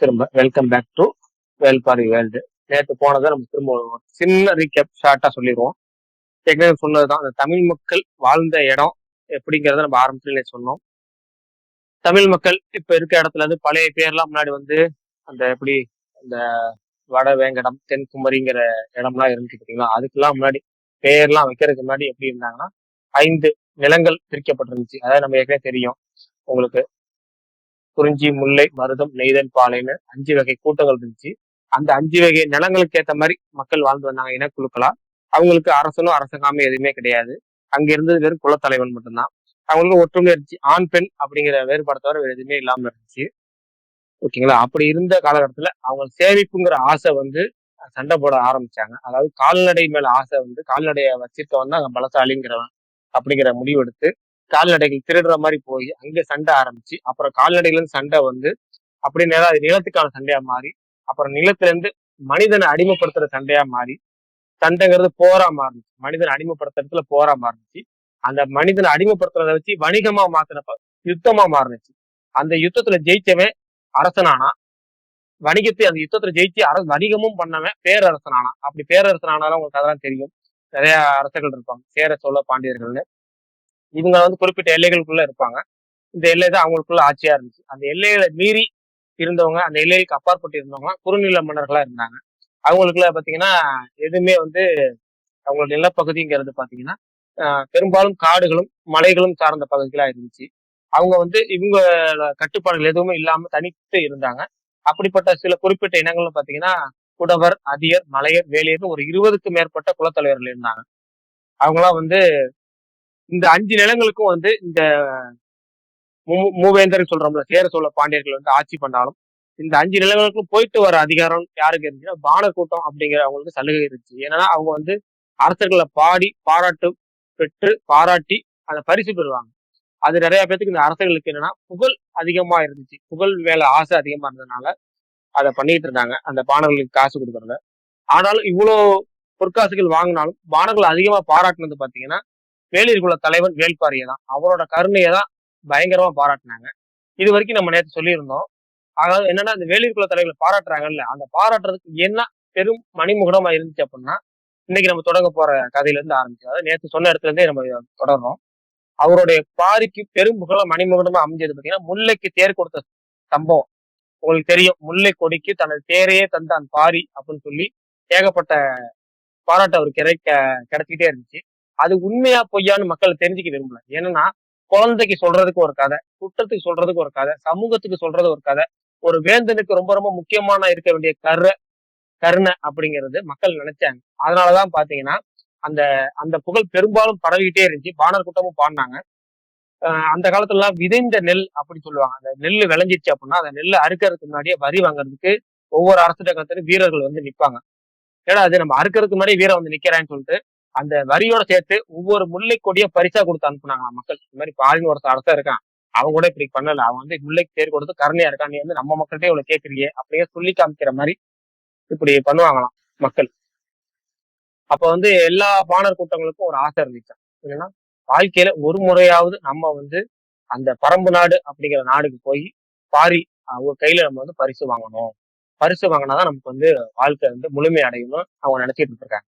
திரும்ப welcome back to Velpari world நேற்று போனதை நம்ம திரும்ப ஒரு சின்ன ரீகேப் ஷார்ட்டாக சொல்லிடுவோம். ஏற்கனவே சொன்னதுதான் அந்த தமிழ் மக்கள் வாழ்ந்த இடம் எப்படிங்கிறத நம்ம ஆரம்பத்துல சொன்னோம். தமிழ் மக்கள் இப்போ இருக்க இடத்துல இருந்து பழைய பேர்லாம் முன்னாடி வந்து அந்த எப்படி அந்த வட வேங்கடம் தென்குமரிங்கிற இடம்லாம் இருந்துச்சு பார்த்தீங்களா அதுக்கெல்லாம் முன்னாடி பேர்லாம் வைக்கிறதுக்கு முன்னாடி எப்படி இருந்தாங்கன்னா ஐந்து நிலங்கள் பிரிக்கப்பட்டிருந்துச்சு. அதாவது நம்ம ஏற்கனவே தெரியும். உங்களுக்கு குறிஞ்சி முல்லை மருதம் நெய்தல் பாலைன்னு அஞ்சு வகை கூட்டங்கள் இருந்துச்சு. அந்த அஞ்சு வகை நிலங்களுக்கு ஏற்ற மாதிரி மக்கள் வாழ்ந்து வந்தாங்க இனக்குழுக்களா. அவங்களுக்கு அரசனும் அரசகாமே எதுவுமே கிடையாது. அங்க இருந்தது வெறும் குலத்தலைவன் மட்டும்தான். அவங்களுக்கு ஒற்றுமை இருந்துச்சு. ஆண் பெண் அப்படிங்கிற வேறுபாடு தவிர வேறு எதுவுமே இல்லாமல் இருந்துச்சு. ஓகேங்களா? அப்படி இருந்த காலகட்டத்துல அவங்க சேமிப்புங்கிற ஆசை வந்து சண்டை போட ஆரம்பிச்சாங்க. அதாவது கால்நடை மேல ஆசை வந்து கால்நடையை வச்சிருக்கவன் தான் பலசாலிங்கிறவன் அப்படிங்கிற முடிவு எடுத்து கால்நடைகள் திருடுற மாதிரி போய் அங்க சண்டை ஆரம்பிச்சு அப்புறம் கால்நடைகள் சண்டை வந்து அப்படி நேரம் அது நிலத்துக்கான சண்டையா மாறி அப்புறம் நிலத்துல இருந்து மனிதனை அடிமைப்படுத்துற சண்டையா மாறி சண்டைங்கிறது போரா மாறுச்சு. மனிதனை அடிமைப்படுத்துறதுல போரா மாறுச்சு. அந்த மனிதனை அடிமைப்படுத்துறத வச்சு வணிகமா மாத்தினப்ப யுத்தமா மாறுனுச்சு அந்த யுத்தத்துல ஜெயிச்சவன் அரசனானா? வணிகத்தை அந்த யுத்தத்துல ஜெயிச்சு அரசு வணிகமும் பண்ணவன் பேரரசனானா? அப்படி பேரரசனானாலும் உங்களுக்கு அதெல்லாம் தெரியும். நிறைய அரசர்கள் இருப்பாங்க. சேர சோழ பாண்டியர்கள்னு. இவங்க வந்து குறிப்பிட்ட எல்லைகளுக்குள்ள இருப்பாங்க. இந்த எல்லை தான் அவங்களுக்குள்ள ஆட்சியா இருந்துச்சு. அந்த எல்லைகளை மீறி இருந்தவங்க அந்த எல்லைகளுக்கு அப்பாற்பட்டு இருந்தவங்க குறுநில மன்னர்களா இருந்தாங்க. அவங்களுக்குள்ள பாத்தீங்கன்னா எதுவுமே வந்து அவங்களோட நிலப்பகுதிங்கிறது பாத்தீங்கன்னா பெரும்பாலும் காடுகளும் மலைகளும் சார்ந்த பகுதிகளா இருந்துச்சு. அவங்க வந்து இவங்க கட்டுப்பாடுகள் எதுவுமே இல்லாம தனித்து இருந்தாங்க. அப்படிப்பட்ட சில குறிப்பிட்ட இனங்கள்னு பாத்தீங்கன்னா குடவர் அதியர் மலையர் வேலியர் ஒரு இருபதுக்கு மேற்பட்ட குலத்தலைவர்கள் இருந்தாங்க. அவங்களாம் வந்து இந்த அஞ்சு நிலங்களுக்கும் வந்து இந்த மூவேந்தர் சொல்றோம்ல சேர சோழ பாண்டியர்கள் வந்து ஆட்சி பண்ணாலும் இந்த அஞ்சு நிலங்களுக்கும் போயிட்டு வர அதிகாரம் யாருக்கு இருந்துச்சுன்னா பான கூட்டம் அப்படிங்கிற அவங்களுக்கு சலுகை இருந்துச்சு. ஏன்னா அவங்க வந்து அரசர்களை பாடி பாராட்டு பெற்று பாராட்டி அதை பரிசு பெறுவாங்க. அது நிறைய பேத்துக்கு இந்த அரசர்களுக்கு என்னன்னா புகழ் அதிகமா இருந்துச்சு. புகழ் மேல ஆசை அதிகமா இருந்ததுனால அதை பண்ணிட்டு இருந்தாங்க. அந்த பானர்களுக்கு காசு கொடுக்கறத. ஆனாலும் இவ்வளோ பொற்காசுகள் வாங்கினாலும் பானர்கள் அதிகமா பாராட்டினது பாத்தீங்கன்னா வேலியர் குல தலைவன் வேல்பாரியை தான் அவரோட கருணையை தான் பயங்கரமா பாராட்டினாங்க. இது வரைக்கும் நம்ம நேற்று சொல்லியிருந்தோம். அதாவது என்னன்னா இந்த வேலியர் குல தலைவர்களை பாராட்டுறாங்கல்ல அந்த பாராட்டுறதுக்கு என்ன பெரும் மணிமுகடமா இருந்துச்சு அப்படின்னா இன்னைக்கு நம்ம தொடங்க போற கதையில இருந்து ஆரம்பிச்சு அதாவது நேற்று சொன்ன இடத்துல இருந்தே நம்ம தொடர்றோம். அவருடைய பாரிக்கு பெரும் புகழ மணிமுகடமா அமைஞ்சது பாத்தீங்கன்னா முல்லைக்கு தேர் கொடுத்த சம்பவம். உங்களுக்கு தெரியும் முல்லை கொடிக்கு தனது தேரையே தந்தான் பாரி அப்படின்னு சொல்லி ஏகப்பட்ட பாராட்டு அவர் கிடைக்க கிடைச்சிக்கிட்டே இருந்துச்சு. அது உண்மையா பொய்யான்னு மக்கள் தெரிஞ்சுக்க விரும்பல. ஏன்னா குழந்தைக்கு சொல்றதுக்கு ஒரு கதை குற்றத்துக்கு சொல்றதுக்கு ஒரு கதை சமூகத்துக்கு சொல்றது ஒரு கதை ஒரு வேந்தனுக்கு ரொம்ப ரொம்ப முக்கியமான இருக்க வேண்டிய கரு கருணை அப்படிங்கிறது மக்கள் நினைச்சாங்க. அதனாலதான் பாத்தீங்கன்னா அந்த அந்த புகழ் பெரும்பாலும் பரவிக்கிட்டே இருந்துச்சு. பானர் கூட்டமும் பாடினாங்க. அந்த காலத்துலலாம் விதைந்த நெல் அப்படின்னு சொல்லுவாங்க. அந்த நெல் விளைஞ்சிச்சு அப்படின்னா அந்த நெல் அறுக்கிறதுக்கு முன்னாடியே வரி வாங்குறதுக்கு ஒவ்வொரு அரசு கத்திரி வீரர்கள் வந்து நிற்பாங்க ஏன்னா அது நம்ம அறுக்கிறதுக்கு முன்னாடி வீரர் வந்து நிக்கிறான்னு சொல்லிட்டு அந்த வரியோட சேர்த்து ஒவ்வொரு முல்லை கொடிய பரிசா கொடுத்து அனுப்புனாங்க மக்கள். இந்த மாதிரி பாலின் ஒருத்த அரசா இருக்கான். அவன் கூட இப்படி பண்ணல. அவன் வந்து முல்லைக்கு தேர் கொடுத்து கருணையா இருக்கான். நீ வந்து நம்ம மக்கள்கிட்ட இவ்வளவு கேட்கலையே அப்படியே சொல்லி காமிக்கிற மாதிரி இப்படி பண்ணுவாங்களாம் மக்கள். அப்ப வந்து எல்லா பாணர் கூட்டங்களுக்கும் ஒரு ஆசை இருந்துச்சு. என்னன்னா வாழ்க்கையில ஒரு முறையாவது நம்ம வந்து அந்த பரம்பு நாடு அப்படிங்கிற நாடுக்கு போய் பாரி அவங்க கையில நம்ம வந்து பரிசு வாங்கணும். பரிசு வாங்கினாதான் நமக்கு வந்து வாழ்க்கை வந்து முழுமை அடையணும் அவங்க நினைச்சிட்டு இருக்காங்க.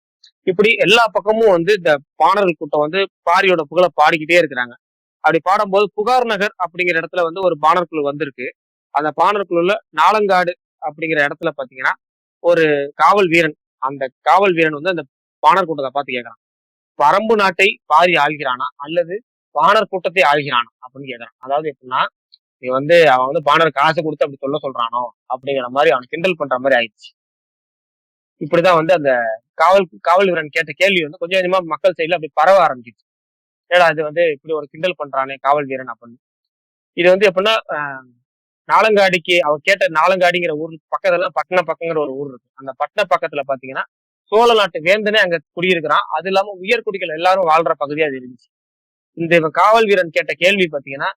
இப்படி எல்லா பக்கமும் வந்து இந்த பாணர்கள் கூட்டம் வந்து பாரியோட புகழை பாடிக்கிட்டே இருக்கிறாங்க. அப்படி பாடும்போது புகார் நகர் அப்படிங்கிற இடத்துல வந்து ஒரு பாணர் குழு வந்திருக்கு. அந்த பாணர் குழுல நாலங்காடு அப்படிங்கிற இடத்துல பாத்தீங்கன்னா ஒரு காவல் வீரன் அந்த காவல் வீரன் வந்து அந்த பாணர் கூட்டத்தை பார்த்து கேட்கறான் பரம்பு நாட்டை பாரி ஆள்கிறானா அல்லது பாணர் கூட்டத்தை ஆள்கிறானா அப்படின்னு கேட்கறான் அதாவது எப்படின்னா நீ வந்து அவன் வந்து பாணர் காசு கொடுத்து அப்படி சொல்ல சொல்றானோ அப்படிங்கிற மாதிரி அவன் கிண்டல் பண்ற மாதிரி ஆயிடுச்சு. இப்படிதான் வந்து அந்த காவல் காவல் வீரன் கேட்ட கேள்வி வந்து கொஞ்சம் கொஞ்சமா மக்கள் சைடுல அப்படி பரவ ஆரம்பிச்சிச்சு. ஏடா இது வந்து இப்படி ஒரு கிண்டல் பண்றானே காவல் வீரன் அப்படின்னு. இது வந்து எப்படின்னா நாலங்காடிக்கு அவர் கேட்ட நாலங்காடிங்கிற ஊர் பக்கத்துல பட்டண பக்கங்கிற ஒரு ஊர் இருக்கு. அந்த பட்டண பக்கத்துல பாத்தீங்கன்னா சோழ நாட்டு வேந்தனே அங்க குடியிருக்கிறான். அது இல்லாம உயர்குடிகள் எல்லாரும் வாழ்ற பகுதியா அது இருந்துச்சு. இந்த காவல் வீரன் கேட்ட கேள்வி பாத்தீங்கன்னா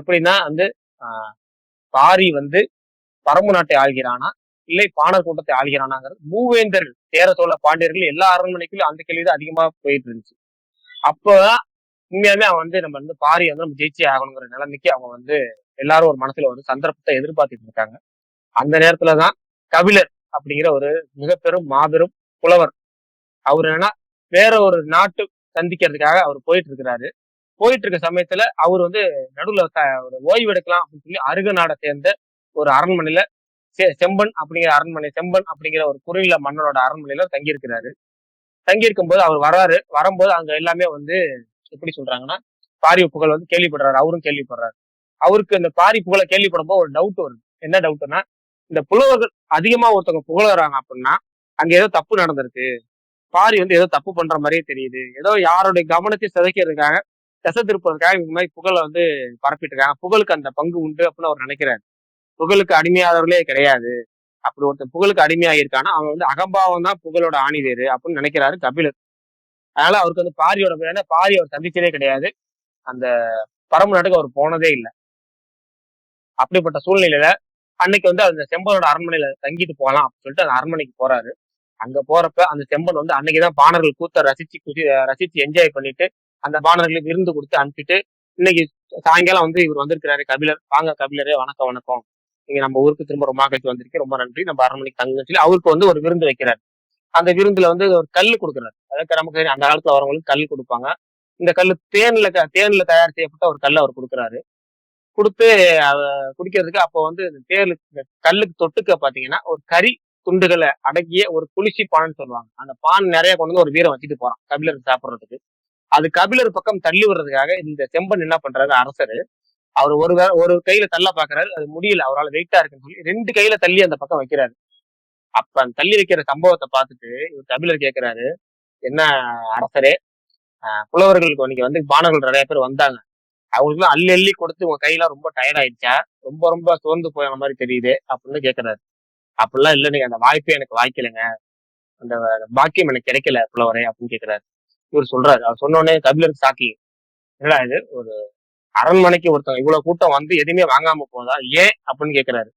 எப்படின்னா வந்து பாரி வந்து பரம்பு நாட்டை ஆள்கிறானா? இல்லை பாணர் கூட்டத்தை ஆளுகிறானாங்கிறது. மூவேந்தர் சேர சோழ பாண்டியர்கள் எல்லா அரண்மனைக்குள்ளும் அந்த கேள்விதான் அதிகமா போயிட்டு இருந்துச்சு. அப்போ உண்மையாலுமே அவன் வந்து நம்ம வந்து பாரி வந்து நம்ம ஜெயிச்சே ஆகணுங்கிற நிலைமைக்கு அவங்க வந்து எல்லாரும் ஒரு மனசுல ஒரு சந்தர்ப்பத்தை எதிர்பார்த்துட்டு இருக்காங்க. அந்த நேரத்துலதான் கபிலர் அப்படிங்கிற ஒரு மிக பெரும் மாபெரும் புலவர். அவர் என்னன்னா வேற ஒரு நாட்டு சந்திக்கிறதுக்காக அவர் போயிட்டு இருக்கிறாரு. போயிட்டு இருக்க சமயத்துல அவர் வந்து நடுவுல ஒரு ஓய்வு எடுக்கலாம் அப்படின்னு சொல்லி அருக நாடை சேர்ந்த ஒரு அரண்மனையில செம்பன் அப்படிங்கிற அரண்மனை செம்பன் அப்படிங்கிற ஒரு குறுநில மன்னனோட அரண்மனையில தங்கியிருக்கிறாரு. தங்கியிருக்கும் போது அவர் வராரு வரும்போது அங்க எல்லாமே வந்து எப்படி சொல்றாங்கன்னா பாரி புகழ் வந்து கேள்விப்படுறாரு. அவரும் கேள்விப்படுறாரு. அவருக்கு இந்த பாரி புகழை கேள்விப்படும்போது ஒரு டவுட் வருது. என்ன டவுட்னா இந்த புலவர்கள் அதிகமா ஒருத்தவங்க புகழறாங்க அப்படின்னா அங்க ஏதோ தப்பு நடந்திருக்கு. பாரி வந்து ஏதோ தப்பு பண்ற மாதிரியே தெரியுது. ஏதோ யாருடைய கவனத்தை சிதைக்கிறதுக்காக திசை திருப்பதற்காக இந்த மாதிரி புகழை வந்து பரப்பிட்டு இருக்காங்க. புகழுக்கு அந்த பங்கு உண்டு அப்படின்னு அவர் நினைக்கிறாரு. புகழுக்கு அடிமையாதவர்களே கிடையாது. அப்படி ஒருத்தர் புகழுக்கு அடிமையாகியிருக்கானா அவன் வந்து அகம்பாவம் தான் புகழோட ஆணி வேறு அப்படின்னு நினைக்கிறாரு கபிலர். அதனால அவருக்கு வந்து பாரியோட ஏன்னா பாரி அவர் சந்திச்சதே கிடையாது. அந்த பரம்பு நாட்டுக்கு அவர் போனதே இல்லை. அப்படிப்பட்ட சூழ்நிலையில அன்னைக்கு வந்து அந்த செம்பனோட அரண்மனையில தங்கிட்டு போகலாம் அப்படின்னு சொல்லிட்டு அந்த அரண்மனைக்கு போறாரு. அங்க போறப்ப அந்த செம்பன் வந்து அன்னைக்குதான் பாணர்கள் கூத்த ரசிச்சு குசி ரசிச்சு என்ஜாய் பண்ணிட்டு அந்த பாணர்களுக்கு விருந்து கொடுத்து அனுப்பிட்டு இன்னைக்கு சாயங்காலம் வந்து இவர் வந்திருக்கிறாரு கபிலர். வாங்க கபிலரே வணக்கம் வணக்கம். நீங்க நம்ம ஊருக்கு திரும்ப ரொம்ப கழிச்சு வந்திருக்கீங்க ரொம்ப நன்றி. நம்ம அரண்மனைக்கு தங்குன்னு சொல்லி அவருக்கு வந்து ஒரு விருந்து வைக்கிறார். அந்த விருந்துல வந்து ஒரு கல் கொடுக்குறாரு. அதாவது நமக்கு அந்த காலத்துல வரவங்களுக்கு கல் கொடுப்பாங்க. இந்த கல் தேன்ல தேன்ல தயார் செய்யப்பட்ட ஒரு கல் அவர் கொடுக்குறாரு. கொடுத்து குடிக்கிறதுக்கு அப்போ வந்து இந்த தேர்ல கல்லுக்கு தொட்டுக்க பாத்தீங்கன்னா ஒரு கறி துண்டுகளை அடக்கிய ஒரு குளிர்ச்சி பான்னு சொல்லுவாங்க. அந்த பான் நிறைய கொண்டு வந்து ஒரு வீரம் வச்சுட்டு போறான். கபிலர் சாப்பிடுறதுக்கு. அது கபிலர் பக்கம் தள்ளி விடுறதுக்காக இந்த செம்பன் என்ன பண்றாரு அரசர் அவர் ஒரு வே- ஒரு கையில தள்ள பாக்குறாரு. அது முடியல. அவரால் வெயிட்டா இருக்குன்னு சொல்லி ரெண்டு கையில தள்ளி அந்த பக்கம் வைக்கிறாரு. அப்ப அந்த தள்ளி வைக்கிற சம்பவத்தை பார்த்துட்டு இவர் தமிழர் கேட்கிறாரு என்ன அரசரே புலவர்களுக்கு இன்னைக்கு வந்து பானர்கள் நிறைய பேர் வந்தாங்க. அவங்களுக்குலாம் அள்ளி அள்ளி கொடுத்து உங்க கையெல்லாம் ரொம்ப டயர்ட் ஆயிடுச்சா? ரொம்ப ரொம்ப சோர்ந்து போன மாதிரி தெரியுது அப்படின்னு கேட்கிறாரு அப்படிலாம் இல்லை. நீங்க அந்த வாய்ப்பே எனக்கு வாய்க்கலைங்க. அந்த பாக்கியம் எனக்கு கிடைக்கல புலவரே அப்படின்னு கேட்கிறாரு இவர் சொல்றாரு. அவர் சொன்ன உடனே சாக்கி என்னடா இது? ஒரு அரண்மனைக்கு ஒருத்தவங்க இவ்வளவு கூட்டம் வந்து எதுவுமே வாங்காம போதா? ஏன்? அப்படின்னு கேக்குறாரு.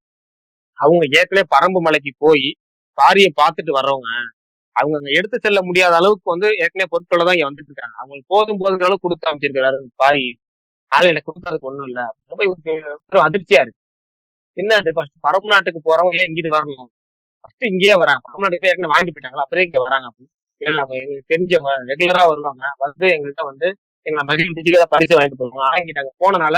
அவங்க ஏற்கனவே பரம்பு மலைக்கு போய் பாரியை பார்த்துட்டு வர்றவங்க அவங்க அங்க எடுத்து செல்ல முடியாத அளவுக்கு வந்து ஏற்கனவே பொருட்களை தான் இங்க வந்துட்டு இருக்காங்க. அவங்களுக்கு போதும் போதுங்கிற அளவுக்கு கொடுத்து அமைச்சிருக்கிறாரு பாரி அதனால எனக்கு கொடுத்ததுக்கு ஒண்ணும் இல்ல. ரொம்ப இவருக்கு அதிர்ச்சியா இருக்கு. என்ன ஃபர்ஸ்ட் பரம்பு நாட்டுக்கு போறவங்க ஏன் இங்கிட்டு வரணும்? ஃபர்ஸ்ட் இங்கேயே வராங்க. பரம்பு நாட்டுக்கு ஏற்கனவே வாங்கிட்டு போயிட்டாங்களா? அப்புறம் இங்க வராங்க அப்படின்னு. நம்ம எங்களுக்கு தெரிஞ்சவங்க ரெகுலரா வருவாங்க. வந்து எங்கள்கிட்ட வந்து எங்களை மகிழ்ச்சிக்கு பரிசு வாங்கிட்டு போவாங்க வாங்கிட்டாங்க. போனனால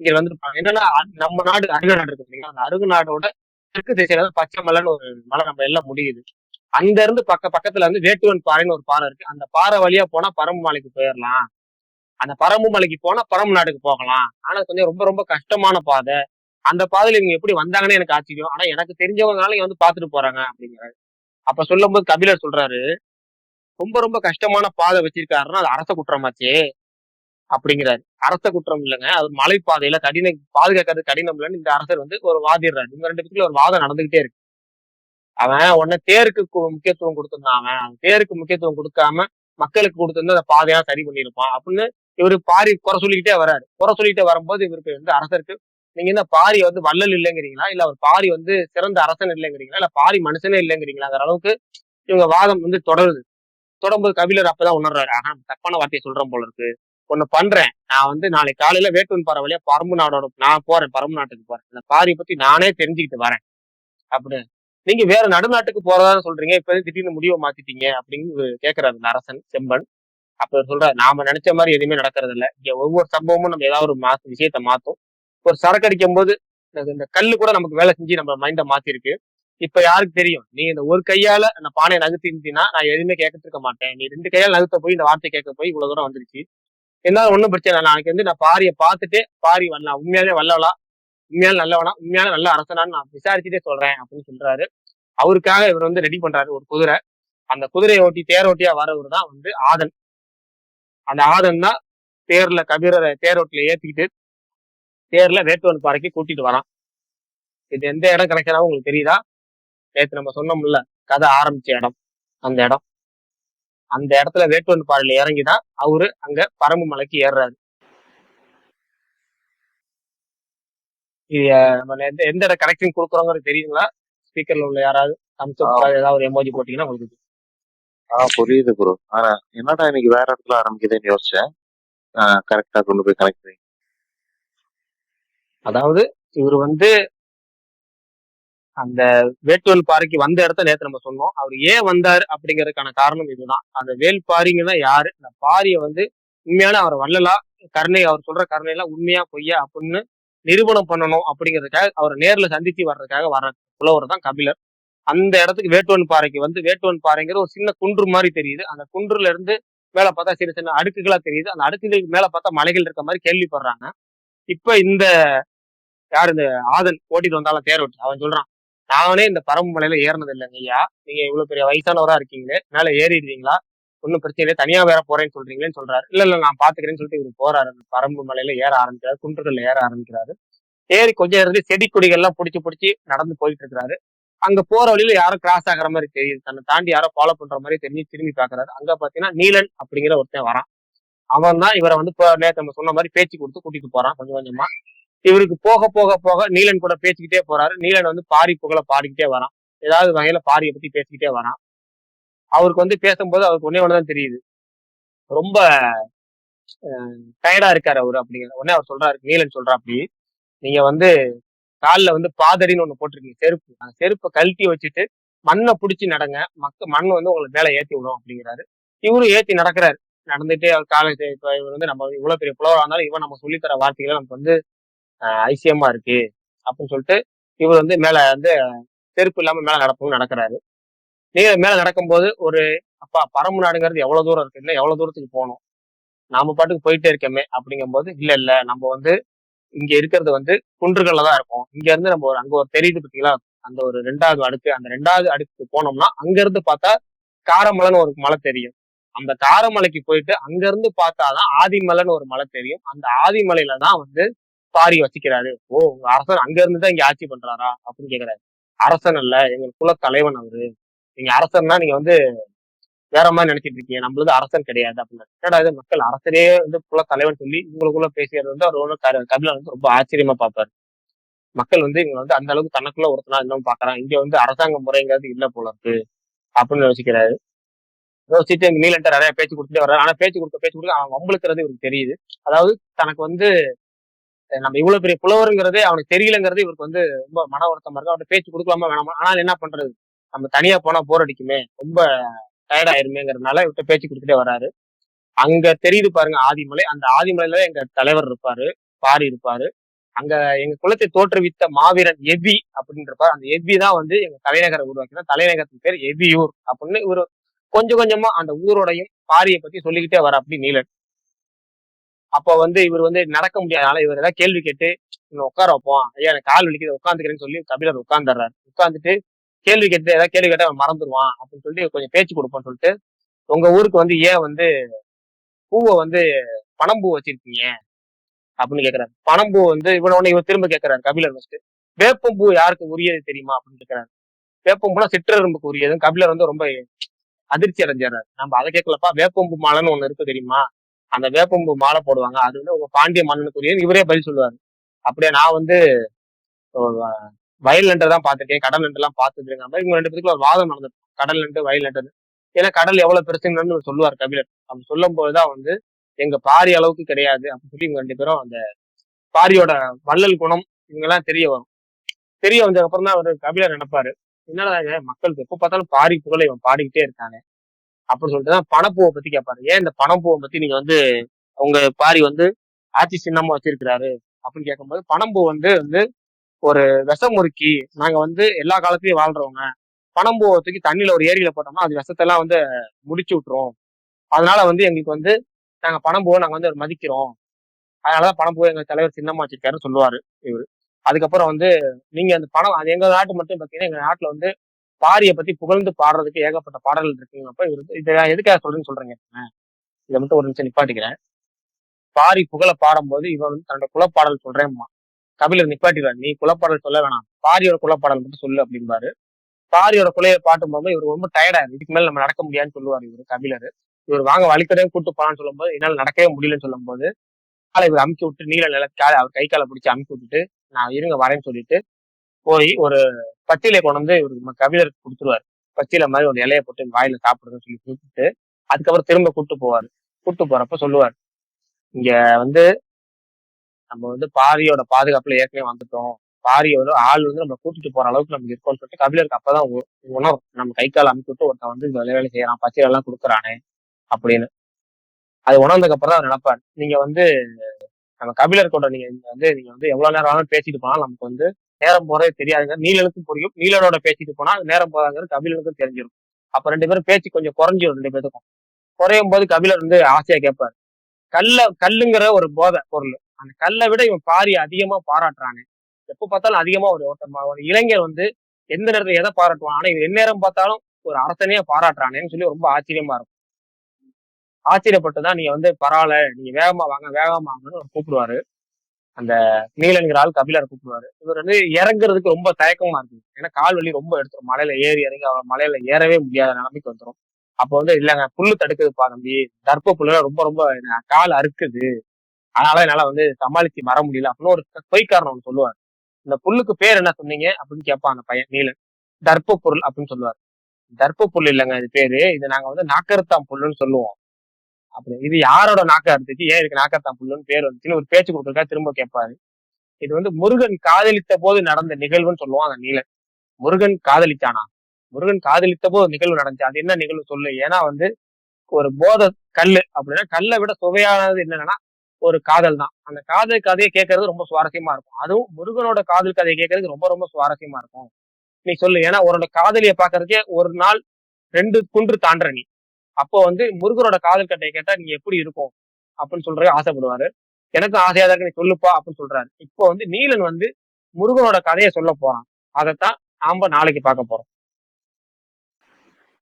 இங்க வந்துருப்பாங்க. என்னன்னா நம்ம நாடு அருக நாடு இருக்கு இல்லைங்களா? அந்த அருகு நாடோட தெற்கு திசையில பச்சை மலைன்னு ஒரு மலை நம்ம எல்லாம் முடியுது. அங்க இருந்து பக்க பக்கத்துல வந்து வேட்டுவன் பாறைன்னு ஒரு பாறை இருக்கு. அந்த பாறை வழியா போனா பரம்பு மலைக்கு போயிடலாம் அந்த பரம்பு மலைக்கு போனா பரம்பு நாட்டுக்கு போகலாம். ஆனா கொஞ்சம் ரொம்ப ரொம்ப கஷ்டமான பாதை. அந்த பாதையில இவங்க எப்படி வந்தாங்கன்னு எனக்கு ஆச்சரியம். ஆனா எனக்கு தெரிஞ்சவங்கனால இங்க வந்து பாத்துட்டு போறாங்க அப்படிங்கிறாரு. அப்ப சொல்லும்போது கபிலர் சொல்றாரு ரொம்ப ரொம்ப கஷ்டமான பாதை வச்சிருக்காருன்னா அது அரச குற்றமாச்சே அப்படிங்கிறாரு. அரச குற்றம் இல்லைங்க. அது மலைப்பாதையில கடின பாதுகாக்கிறது கடினம் இல்லைன்னு இந்த அரசர் வந்து ஒரு வாதிடுறாரு. இவங்க ரெண்டு பேருக்குள்ள ஒரு வாதம் நடந்துகிட்டே இருக்கு. அவன் உடனே தேருக்கு முக்கியத்துவம் கொடுத்திருந்தான் அவன். அவன் தேருக்கு முக்கியத்துவம் கொடுக்காம மக்களுக்கு கொடுத்திருந்தா அந்த பாதையா சரி பண்ணியிருப்பான் அப்படின்னு இவரு பாரி குறை சொல்லிக்கிட்டே வராரு. குறை சொல்லிக்கிட்டே வரும்போது இவருக்கு வந்து அரசருக்கு நீங்க இந்த பாரி வந்து வள்ளல் இல்லைங்கிறீங்களா? இல்ல அவர் பாரி வந்து சிறந்த அரசன் இல்லைங்கிறீங்களா? இல்ல பாரி மனுஷனே இல்லைங்கிறீங்களாங்கிற அளவுக்கு இவங்க வாதம் வந்து தொடருது. தொடரும்போது கபிலர் அப்பதான் உணர்றாரு. ஆனா தப்பான வார்த்தையை சொல்றேன் போல இருக்கு. ஒண்ணு பண்றேன். நான் வந்து நாளைக்கு காலையில வேட்டுவன் பாறை வழியா பரம்பு நாடோட நான் போறேன் பரம்பு நாட்டுக்கு போறேன். இந்த பாரி பத்தி நானே தெரிஞ்சுக்கிட்டு வரேன். அப்படின்னு நீங்க வேற நடுநாட்டுக்கு போறதா சொல்றீங்க. இப்ப திடீர்னு முடிவை மாத்திட்டீங்க? அப்படின்னு கேக்குறாரு. இந்த அரசன் செம்பன். அப்ப இவர் சொல்றாரு நாம நினைச்ச மாதிரி எதுவுமே நடக்கிறது இல்ல இங்க ஒவ்வொரு சம்பவமும் நம்ம ஏதாவது ஒரு மாத்த விஷயத்த மாத்தும். ஒரு சரக்கு அடிக்கும் போது இந்த- கல் கூட நமக்கு வேலை செஞ்சு நம்ம மைண்டை மாத்திருக்கு. இப்ப யாருக்கு தெரியும்? நீ இந்த ஒரு கையால அந்த பானையை நகர்த்திருந்தீங்கன்னா நான் எதுவுமே கேட்கறது இருக்க மாட்டேன். நீ ரெண்டு கையால நகர்த்த போய் இந்த வார்த்தை கேட்க போய் இவ்வளவு தூரம் வந்துருச்சு. என்னால ஒண்ணும் பிரச்சனை இல்லை. நாளைக்கு வந்து நான் பாரியை பார்த்துட்டு பாரி வரலாம் உண்மையாலே வல்லவளா உண்மையால நல்லவனா உண்மையால நல்ல அரசனான்னு நான் விசாரிச்சுட்டே சொல்றேன் அப்படின்னு சொல்றாரு. அவருக்காக இவர் வந்து ரெடி பண்றாரு ஒரு குதிரை. அந்த குதிரையை ஓட்டி தேரோட்டியா வரவர் தான் வந்து ஆதன். அந்த ஆதன் தான் தேர்ல கபீரரை தேரோட்டில ஏத்திக்கிட்டு தேர்ல வேட்டுவன் பாறைக்கு கூட்டிட்டு வரான். இது எந்த இடம் கிடைக்கிறாவும் உங்களுக்கு தெரியுதா? நேத்து நம்ம சொன்னோம்ல கதை ஆரம்பிச்ச இடம் அந்த இடம். அந்த இடத்துல வேட்டுவன் பாறையில இறங்கிதான் அவரு அங்க பரம்பு மலைக்கு ஏறுறாரு. இது நம்ம எந்த எந்த இடம் கனெக்டிங் கொடுக்குறோங்கிறது தெரியுங்களா? ஸ்பீக்கர்ல உள்ள யாராவது up ஏதாவது ஒரு எமோஜி போட்டீங்கன்னா உங்களுக்கு ஆ புரியுது ப்ரோ ஆனா என்னடா இன்னைக்கு வேற இடத்துல ஆரம்பிக்குதுன்னு யோசிச்சேன். கரெக்டா கொண்டு போய் கனெக்ட் பண்ணி. அதாவது இவர் வந்து அந்த வேட்டுவல் பாறைக்கு வந்த இடத்த நேற்று நம்ம சொன்னோம். அவர் ஏன் வந்தார் அப்படிங்கிறதுக்கான காரணம் இதுதான். அந்த வேல் தான் யாரு? அந்த பாரியை வந்து உண்மையான அவர் வள்ளலா கருணை அவர் சொல்ற கருணையெல்லாம் உண்மையா பொய்யா அப்படின்னு நிரூபணம் பண்ணணும் அப்படிங்கிறதுக்காக அவரை நேரில் சந்திச்சு வர்றதுக்காக வர்ற புலவர் தான் கபிலர். அந்த இடத்துக்கு வேட்டுவன் பாறைக்கு வந்து வேட்டுவன் பாறைங்கிற ஒரு சின்ன குன்று மாதிரி தெரியுது. அந்த குன்றுல இருந்து மேல பார்த்தா சின்ன சின்ன அடுக்குகளா தெரியுது. அந்த அடுக்குகளுக்கு மேல பார்த்தா மலைகள் இருக்க மாதிரி கேள்விப்படுறாங்க. இப்ப இந்த யார் இந்த ஆதன் ஓட்டிட்டு வந்தாலும் தேர் ஓட்டி அவன் சொல்றான் நானே இந்த பரம்பு மலையில ஏறினது இல்லைங்க ஐயா. நீங்க இவ்வளவு பெரிய வயசானவரா இருக்கீங்களே. மேல ஏறிடுவீங்களா ஒன்றும் பிரச்சனை இல்லை. தனியா வேற போறேன்னு சொல்றீங்களேன்னு சொல்றாரு. இல்ல இல்ல நான் பாத்துக்கிறேன்னு சொல்லிட்டு இவர் போறாரு. பரம்பு மலையில ஏற ஆரம்பிக்கிறாரு. குன்றுகள்ல ஏற ஆரம்பிக்கிறாரு. ஏறி கொஞ்சம் இருந்து செடி கொடிகள் எல்லாம் பிடிச்சி பிடிச்சி நடந்து போயிட்டு இருக்கிறாரு அங்க போற வழியில யாரும் கிராஸ் ஆகிற மாதிரி தெரியுது. தன்னை தாண்டி யாரோ ஃபாலோ பண்ற மாதிரி தெரிஞ்சு திரும்பி பாக்குறாரு. அங்க பாத்தீங்கன்னா நீலன் அப்படிங்கிற ஒருத்தன் வரான். அவன் தான் இவரை வந்து இப்போ நம்ம சொன்ன மாதிரி பேச்சு கொடுத்து கூட்டிட்டு போறான் கொஞ்சம் கொஞ்சமா. இவருக்கு போக போக போக நீலன் கூட பேசிக்கிட்டே போறாரு. நீலன் வந்து பாரி புகழ பாடிக்கிட்டே வரான். ஏதாவது வகையில பாரியை பத்தி பேசிக்கிட்டே வரான். அவருக்கு வந்து பேசும்போது அவருக்கு ஒன்னே ஒண்ணுதான் தெரியுது. ரொம்ப டயர்டா இருக்காரு அவரு அப்படிங்கிற உடனே அவர் சொல்றாரு நீலன் சொல்றா அப்படி நீங்க வந்து காலில் வந்து பாதடின்னு ஒண்ணு போட்டிருக்கீங்க செருப்பு. அந்த செருப்பை கழட்டி வச்சுட்டு மண்ணை பிடிச்சி நடங்க. மக்க மண் வந்து உங்களுக்கு மேல ஏத்தி விடும் அப்படிங்கிறாரு. இவரும் ஏத்தி நடக்கிறாரு. நடந்துட்டு அவர் காலேஜ் இப்போ இவர் வந்து நம்ம இவ்வளவு பெரிய புலவராக இருந்தாலும் இவன் நம்ம சொல்லித்தர வார்த்தைகளை நமக்கு வந்து ஐசியமா இருக்கு அப்படின்னு சொல்லிட்டு இவர் வந்து மேல வந்து செருப்பு இல்லாம மேல நடப்பவங்க நடக்கிறாரு. நீங்க மேல நடக்கும்போது ஒரு அப்பா பரம்பு நாடுங்கிறது எவ்வளவு தூரம் இருக்கு? இல்ல எவ்வளவு தூரத்துக்கு போகணும்? நாம பாட்டுக்கு போயிட்டே இருக்கமே அப்படிங்கும்போது இல்ல இல்ல நம்ம வந்து இங்க இருக்கிறது வந்து குன்றுகள்ல தான் இருக்கும். இங்க இருந்து நம்ம ஒரு அங்க ஒரு தெரியுது பார்த்தீங்களா அந்த ஒரு ரெண்டாவது அடுக்கு அந்த ரெண்டாவது அடுக்கு போனோம்னா அங்க இருந்து பார்த்தா காரமலைன்னு ஒரு மலை தெரியும். அந்த காரமலைக்கு போயிட்டு அங்க இருந்து பார்த்தாதான் ஆதிமலைன்னு ஒரு மலை தெரியும். அந்த ஆதிமலையில தான் வந்து பாரி வச்சுக்கிறாரு ஓ உங்க அரசன் அங்க இருந்து தான் இங்க ஆட்சி பண்றாரா? அப்படின்னு கேக்குறாரு. அரசன் அல்ல எங்க குல தலைவன் அவரு. நீங்க அரசன்னா நீங்க வந்து வேற மாதிரி நினைச்சிட்டு இருக்கீங்க. நம்மளது அரசன் கிடையாது அப்படின்னு. என்னடா இது? மக்கள் அரசரே வந்து குல தலைவன் சொல்லி இவங்களுக்குள்ள பேசுறது வந்து அவர் கபிலன் வந்து ரொம்ப ஆச்சரியமா பார்ப்பாரு. மக்கள் வந்து இவங்க வந்து அந்த அளவுக்கு தனக்குள்ள ஒருத்தனா இன்னும் பாக்குறான் இங்க வந்து அரசாங்க முறைங்கிறது இல்ல போல இருக்கு அப்படின்னு யோசிக்கிறாரு. யோசிச்சுட்டு எங்க நீலன்ட்ட நிறைய பேச்சு கொடுத்துட்டே வர்றாரு. ஆனா பேச்சு கொடுக்க பேச்சு கொடுக்க அவன் வம்பளுக்கிறது இவருக்கு தெரியுது. அதாவது தனக்கு வந்து நம்ம இவ்வளவு பெரிய புலவருங்கிறதே அவனுக்கு தெரியலங்கிறது இவருக்கு வந்து ரொம்ப மன வருத்தமா இருக்கு. அவர்கிட்ட பேச்சு கொடுக்கலாமா வேணாமா? ஆனால் என்ன பண்றது? நம்ம தனியா போனா போர் அடிக்குமே. ரொம்ப டயர்ட் ஆயிருமேங்கிறதுனால இவர்கிட்ட பேச்சு கொடுத்துட்டே வராரு. அங்க தெரியுது பாருங்க ஆதிமலை. அந்த ஆதிமலையில எங்க தலைவர் இருப்பாரு. பாரி இருப்பாரு. அங்க எங்க குலத்தை தோற்றுவித்த மாவீரன் எபி அப்படின்னு இருப்பாரு அந்த எபி தான் வந்து எங்க தலைநகரை உருவாக்கினா. தலைநகரத்தின் பேர் எபியூர் அப்படின்னு இவர் கொஞ்சம் கொஞ்சமா அந்த ஊரோடையும் பாரியை பத்தி சொல்லிக்கிட்டே வர அப்படி நீலன். அப்ப வந்து இவர் வந்து நடக்க முடியாதனால இவர் ஏதாவது கேள்வி கேட்டு இன்னும் உட்கார வைப்போம். ஐயா எனக்கு கால் வலிக்குது உட்காந்துக்கிறேன்னு சொல்லி கபிலர் உட்காந்துடுறாரு உட்காந்துட்டு கேள்வி கேட்டு ஏதாவது கேள்வி கேட்டால் அவன் மறந்துடுவான் அப்படின்னு சொல்லிட்டு கொஞ்சம் பேச்சு கொடுப்போம்னு சொல்லிட்டு உங்க ஊருக்கு வந்து ஏன் வந்து பூவை வந்து பணம்பூ வச்சிருக்கீங்க? அப்படின்னு கேக்குறாரு. பணம்பூ வந்து இவன உடனே இவர் திரும்ப கேட்கறாரு கபிலர் ஃபர்ஸ்ட் வேப்பம்பூ யாருக்கு உரியது தெரியுமா? அப்படின்னு கேட்கறாரு வேப்பம்பூனா சிற்றரும்புக்கு உரியதுன்னு கபிலர் வந்து ரொம்ப அதிர்ச்சி அடைஞ்சாரு. நம்ம அதை கேட்கலப்பா வேப்பம்பூ மாலைன்னு ஒண்ணு இருக்கு தெரியுமா? அந்த வேப்பம்பூ மாலை போடுவாங்க. அது வந்து உங்க பாண்டிய மன்னனுக்கு இவரே பதில் சொல்லுவாரு. அப்படியே நான் வந்து வயல் நண்டு தான் பார்த்துட்டேன் கடல் நண்டு எல்லாம் பார்த்துருங்க மாதிரி இவங்க ரெண்டு பேருக்கு ஒரு வாதம் நடந்தது கடல் நண்டு வயல் நண்டு ஏன்னா கடல் எவ்வளவு பெருசுங்கன்னு சொல்லுவார் கபிலர். அப்படி சொல்லும் போதுதான் வந்து எங்க பாரி அளவுக்கு கிடையாது. அப்படின்னு சொல்லி இவங்க ரெண்டு பேரும் அந்த பாரியோட வள்ளல் குணம் இவங்க எல்லாம் தெரிய வரும். தெரிய வந்ததுக்கு அப்புறம் தான் அவர் கபிலர் நினைப்பாரு. என்னடா மக்களுக்கு எப்ப பார்த்தாலும் பாரி புகழை இவன் பாடிக்கிட்டே இருக்காங்க அப்படின்னு சொல்லிட்டு தான் பணப்பூவை பத்தி கேட்பாரு ஏன் இந்த பணப்பூவை பத்தி நீங்க வந்து உங்க பாரி வந்து ஆட்சி சின்னமா வச்சிருக்கிறாரு அப்படின்னு கேட்கும்போது பணம்பூ வந்து வந்து ஒரு விஷமுறுக்கி நாங்க வந்து எல்லா காலத்திலயும் வாழ்றவங்க பணம்பூவை தூக்கி தண்ணியில ஒரு ஏரியில போட்டோம்னா அது விஷத்தெல்லாம் வந்து முடிச்சு விட்டுரும். அதனால வந்து எங்களுக்கு வந்து நாங்க பணம்பூவை நாங்க வந்து மதிக்கிறோம். அதனாலதான் பணம்பூவை எங்க தலைவர் சின்னமா வச்சிருக்காருன்னு சொல்லுவாரு இவரு. அதுக்கப்புறம் வந்து நீங்க அந்த பணம் அது எங்க நாட்டு மட்டும் பாத்தீங்கன்னா எங்க நாட்டுல வந்து பாரியை பத்தி புகழ்ந்து பாடுறதுக்கு ஏகப்பட்ட பாடல்கள் இருக்குங்க. இதை நான் இதை எதுக்காக சொல்றேன்னு சொல்றேங்க. இதை மட்டும் ஒரு நிமிஷம் நிப்பாட்டிக்கிறேன். பாரி புகழ பாடும்போது இவன் வந்து தன்னோட குலப்பாடல் சொல்றேன்மா கபிலர் நிப்பாட்டிடுவார். நீ குலப்பாடல் சொல்ல வேணாம். பாரியோட குலப்பாடல் மட்டும் சொல்லு அப்படிம்பாரு. பாரியோட குலையை பாட்டும் போது இவர் ரொம்ப டயர்டா இதுக்கு மேல நம்ம நடக்க முடியாதுன்னு சொல்லுவார் இவர் கபிலர் இவர் வாங்க வலிக்கடையும் கூட்டு போலான்னு சொல்லும்போது என்னால் நடக்கவே முடியலன்னு சொல்லும் போது காலை இவர் அமுக்கி விட்டு நீல நில காலை அவர் கை காலை பிடிச்சி அமுக்கி விட்டுட்டு நான் இருங்க வரேன்னு சொல்லிட்டு போய் ஒரு பச்சிலை கொண்டு வந்து இவருக்கு கவிழருக்கு கொடுத்துருவாரு. பச்சிலை மாதிரி ஒரு இலையை போட்டு வாயில சாப்பிடுறதுன்னு சொல்லி கொடுத்துட்டு அதுக்கப்புறம் திரும்ப கூட்டு போவாரு. கூப்பிட்டு போறப்ப சொல்லுவார் இங்க வந்து நம்ம வந்து பாரியோட பாதுகாப்புல ஏற்கனவே வந்துட்டோம். பாரிய ஆள் வந்து நம்ம கூட்டிட்டு போற அளவுக்கு நமக்கு இருக்கும்னு சொல்லிட்டு கபிலருக்கு அப்பதான் உ- நம்ம கை கால் அமைச்சு விட்டு ஒருத்தன் வந்து வேலை வேலை செய்யறான் பச்சை எல்லாம் கொடுக்குறானே அப்படின்னு. அது உணர்ந்ததுக்கு அப்புறம் தான் அவர் நினைப்பாரு. நீங்க வந்து நம்ம கபிலர் கூட நீங்க வந்து நீங்க வந்து எவ்வளவு நேரம் ஆனாலும் பேசிட்டு போனாலும் நமக்கு வந்து நேரம் போறதே தெரியாதுங்க. நீலனுக்கும் புரியும். நீலனோட பேசிட்டு போனா நேரம் போறாங்கிறது கபிலனுக்கும் தெரிஞ்சிடும் அப்ப ரெண்டு பேரும் பேச்சு கொஞ்சம் குறைஞ்சிடும் ரெண்டு பேருக்கும் குறையும் போது கபிலர் வந்து ஆசையா கேட்பாரு கல்ல கல்லுங்கிற ஒரு போதை பொருள். அந்த கல்லை விட இவன் பாரி அதிகமா பாராட்டுறானே. எப்ப பார்த்தாலும் அதிகமா ஒரு ஒருத்தன் ஒரு இளைஞர் வந்து எந்த நேரத்துல எதை பாராட்டுவான்? ஆனா இவன் எந்நேரம் பார்த்தாலும் ஒரு அரசனையே பாராட்டுறானேன்னு சொல்லி ரொம்ப ஆச்சரியமா இருக்கும். ஆச்சரியப்பட்டுதான் நீங்க வந்து பரவாயில்ல நீங்க வேகமா வாங்க வேகமா வாங்கன்னு அவர் கூப்பிடுவாரு. அந்த நீலங்கிற ஆள் கபிலர் கூப்பிடுவாரு. இவர் வந்து இறங்குறதுக்கு ரொம்ப தயக்கமா இருக்கு ஏன்னா கால் வலி ரொம்ப எடுத்துரும். மலையில ஏறி இறங்கி அவர் மலையில ஏறவே முடியாத நிலைமைக்கு வந்துடும் அப்போ வந்து இல்லைங்க புல்லு தடுக்குதுப்பா தம்பி. தர்ப்ப புல்லுல ரொம்ப ரொம்ப கால் அறுக்குது. அதனால என்னால வந்து சமாளிச்சு வர முடியல. அப்படின்னு ஒரு பொய்க்காரன் ஒன்று சொல்லுவார். இந்த புல்லுக்கு பேர் என்ன சொன்னீங்க? அப்படின்னு கேட்பான் அந்த பையன் நீலன். தர்ப்ப பொருள் அப்படின்னு சொல்லுவார். தர்ப்ப புல் இல்லைங்க இது பேரு. இது நாங்க வந்து நாக்கருத்தாம் புல்லுன்னு சொல்லுவோம். அப்படி இது யாரோட நாக்க இருந்துச்சு ஏன் இதுக்கு நாக்கருத்தாம் புல்லுன்னு பேர் வந்துச்சுன்னு ஒரு பேச்சு கொடுத்துருக்கா திரும்ப கேட்பாரு. இது வந்து முருகன் காதலித்த போது நடந்த நிகழ்வுன்னு சொல்லுவான் அந்த நீலன் முருகன் காதலிச்சானா? முருகன் காதலித்த போது நிகழ்வு நடந்துச்சு. அது என்ன நிகழ்வு சொல்லு. ஏன்னா வந்து ஒரு போத கல்லு அப்படின்னா கல்லை விட சுவையானது என்னன்னா ஒரு காதல் தான். அந்த காதல் கதையை கேட்கறது ரொம்ப சுவாரஸ்யமா இருக்கும். அதுவும் முருகனோட காதல் கதையை கேட்கறது ரொம்ப ரொம்ப சுவாரஸ்யமா இருக்கும். நீ சொல்லு. ஏன்னா உன்னோட காதலியை பாக்குறதுக்கே ஒரு நாள் ரெண்டு குன்று தாண்டுற நீ. அப்போ வந்து முருகனோட காதல் கதையை கேட்டா நீ எப்படி இருக்கும் அப்படின்னு சொல்றது ஆசைப்படுவாரு. எனக்கும் ஆசையா தான் இருக்கு நீ சொல்லுப்பா அப்படின்னு சொல்றாரு. இப்போ வந்து நீலன் வந்து முருகனோட கதையை சொல்ல போறான். அதைத்தான் நாம நாளைக்கு பார்க்க போறோம்.